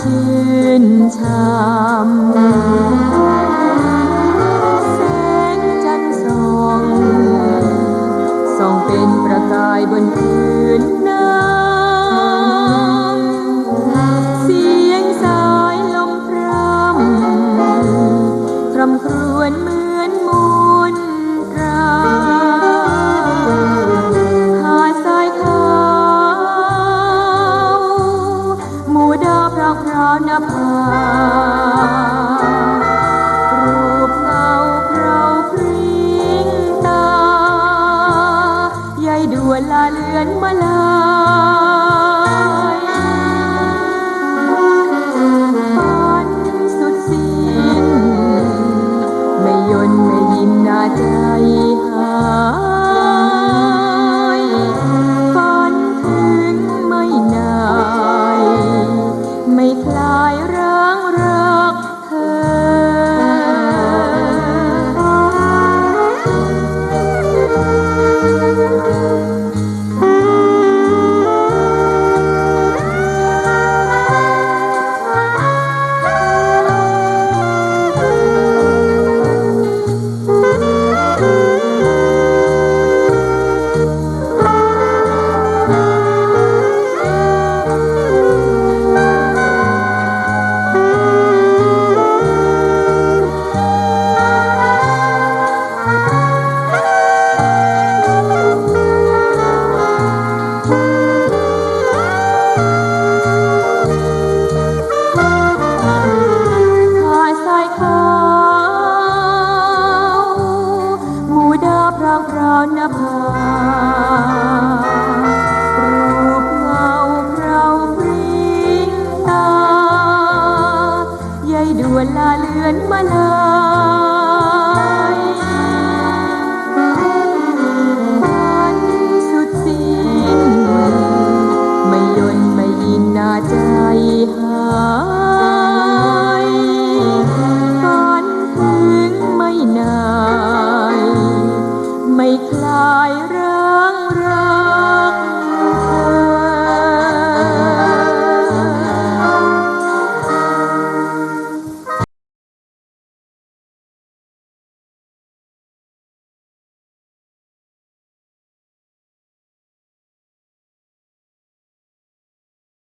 ชื่นชมแสงจันทร์ส่องส่องเป็นประกายบนพื้น นภารูปเงาเราพริ้งตา ยายด่วนลาเลือนมาลา หลายรา พรนภา